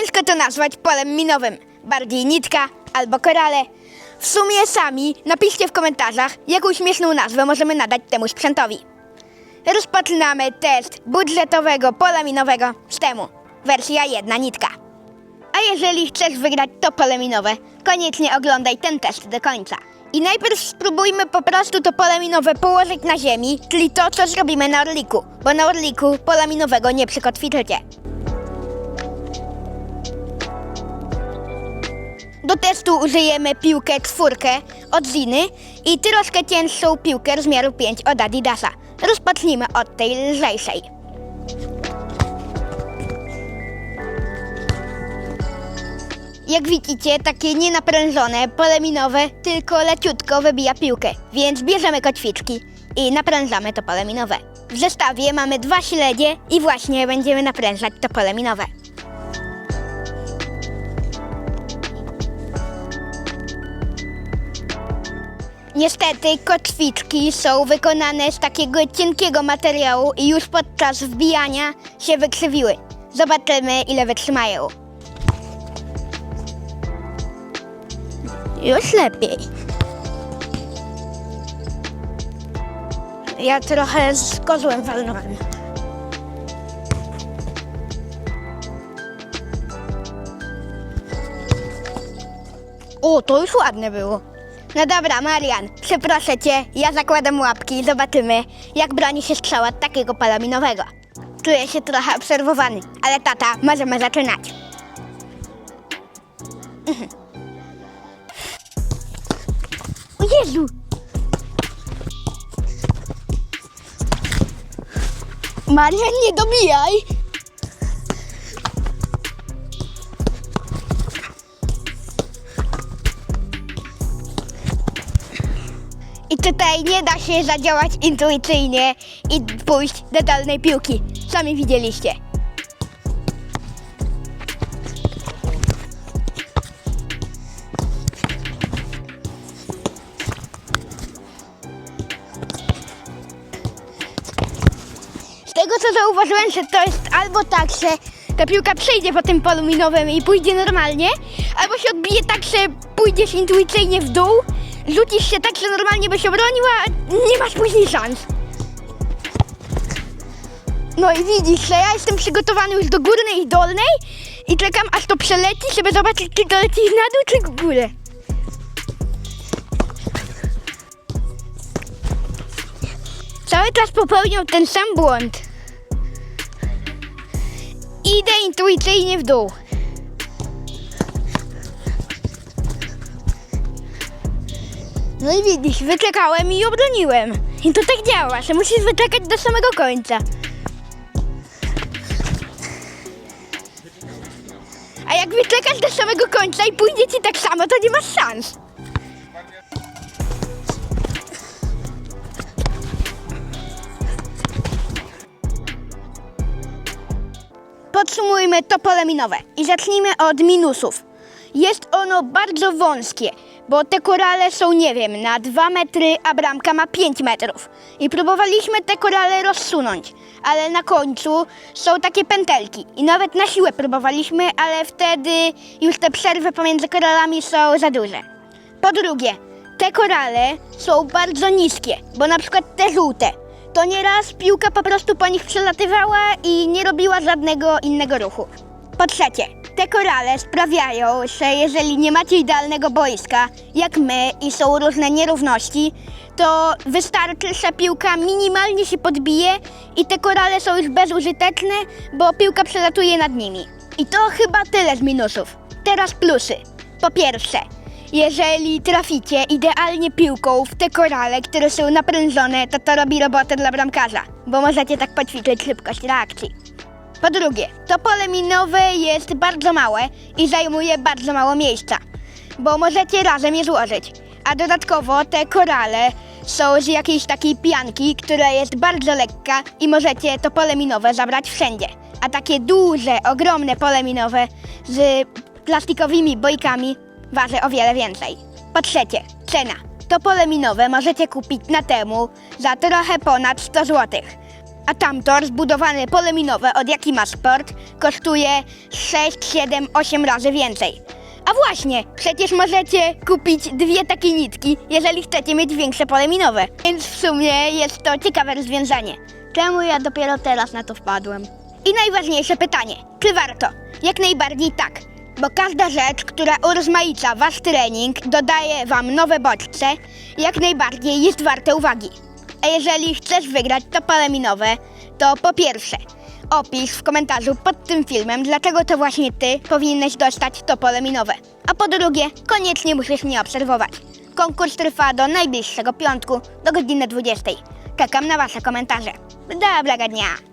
Ciężko to nazwać polem minowym. Bardziej nitka albo korale. W sumie sami napiszcie w komentarzach, jaką śmieszną nazwę możemy nadać temu sprzętowi. Rozpoczynamy test budżetowego pola minowego z temu. Wersja jedna nitka. A jeżeli chcesz wygrać to pole minowe, koniecznie oglądaj ten test do końca. I najpierw spróbujmy po prostu to pole minowe położyć na ziemi, czyli to, co zrobimy na Orliku, bo na Orliku pola minowego nie przykotwiczycie. Do testu użyjemy piłkę czwórkę od Ziny i troszkę cięższą piłkę rozmiaru 5 od Adidasa. Rozpocznijmy od tej lżejszej. Jak widzicie, takie nienaprężone, pole minowe tylko leciutko wybija piłkę, więc bierzemy kotwiczki i naprężamy to pole minowe. W zestawie mamy dwa śledzie i właśnie będziemy naprężać to pole Niestety kotwiczki są wykonane z takiego cienkiego materiału i już podczas wbijania się wykrzywiły. Zobaczymy ile wytrzymają. Już lepiej. Ja trochę z kozłem walnąłem. O, to już ładne było. No dobra, Marian, przeproszę cię, ja zakładam łapki i zobaczymy, jak broni się strzał takiego palaminowego. Czuję się trochę obserwowany, ale tata, możemy zaczynać. Mhm. O Jezu! Marian, nie dobijaj! Nie da się zadziałać intuicyjnie i pójść do dolnej piłki. Sami widzieliście. Z tego co zauważyłem, że to jest albo tak, że ta piłka przejdzie po tym polu minowym i pójdzie normalnie, albo się odbije tak, że pójdziesz intuicyjnie w dół, rzucisz się tak, że normalnie byś obronił, a nie masz później szans. No i widzisz, że ja jestem przygotowany już do górnej i dolnej i czekam aż to przeleci, żeby zobaczyć, czy to leci na dół, czy w górę. Cały czas popełniał ten sam błąd. Idę intuicyjnie w dół. No i widzisz, wyczekałem i obroniłem. I to tak działa, że musisz wyczekać do samego końca. A jak wyczekasz do samego końca i pójdzie ci tak samo, to nie masz szans. Podsumujmy to pole minowe i zacznijmy od minusów. Jest ono bardzo wąskie, bo te korale są, nie wiem, na 2 metry, a bramka ma 5 metrów. I próbowaliśmy te korale rozsunąć, ale na końcu są takie pętelki. I nawet na siłę próbowaliśmy, ale wtedy już te przerwy pomiędzy koralami są za duże. Po drugie, te korale są bardzo niskie, bo na przykład te żółte, to nieraz piłka po prostu po nich przelatywała i nie robiła żadnego innego ruchu. Po trzecie, te korale sprawiają, że jeżeli nie macie idealnego boiska, jak my, i są różne nierówności, to wystarczy, że piłka minimalnie się podbije i te korale są już bezużyteczne, bo piłka przelatuje nad nimi. I to chyba tyle z minusów. Teraz plusy. Po pierwsze, jeżeli traficie idealnie piłką w te korale, które są naprężone, to to robi robotę dla bramkarza, bo możecie tak poćwiczyć szybkość reakcji. Po drugie, to pole minowe jest bardzo małe i zajmuje bardzo mało miejsca, bo możecie razem je złożyć. A dodatkowo te korale są z jakiejś takiej pianki, która jest bardzo lekka i możecie to pole minowe zabrać wszędzie. A takie duże, ogromne pole minowe z plastikowymi bojkami waży o wiele więcej. Po trzecie, cena. To pole minowe możecie kupić na temu za trochę ponad 100 zł. A tamto zbudowane pole minowe od Jakima Sport kosztuje 6, 7, 8 razy więcej. A właśnie, przecież możecie kupić dwie takie nitki, jeżeli chcecie mieć większe pole minowe. Więc w sumie jest to ciekawe rozwiązanie. Czemu ja dopiero teraz na to wpadłem? I najważniejsze pytanie, czy warto? Jak najbardziej tak, bo każda rzecz, która urozmaica wasz trening, dodaje wam nowe bodźce, jak najbardziej jest warte uwagi. A jeżeli chcesz wygrać to pole minowe, to po pierwsze, opisz w komentarzu pod tym filmem, dlaczego to właśnie ty powinieneś dostać to pole minowe. A po drugie, koniecznie musisz mnie obserwować. Konkurs trwa do najbliższego piątku, do godziny 20. Czekam na wasze komentarze. Dobrego dnia!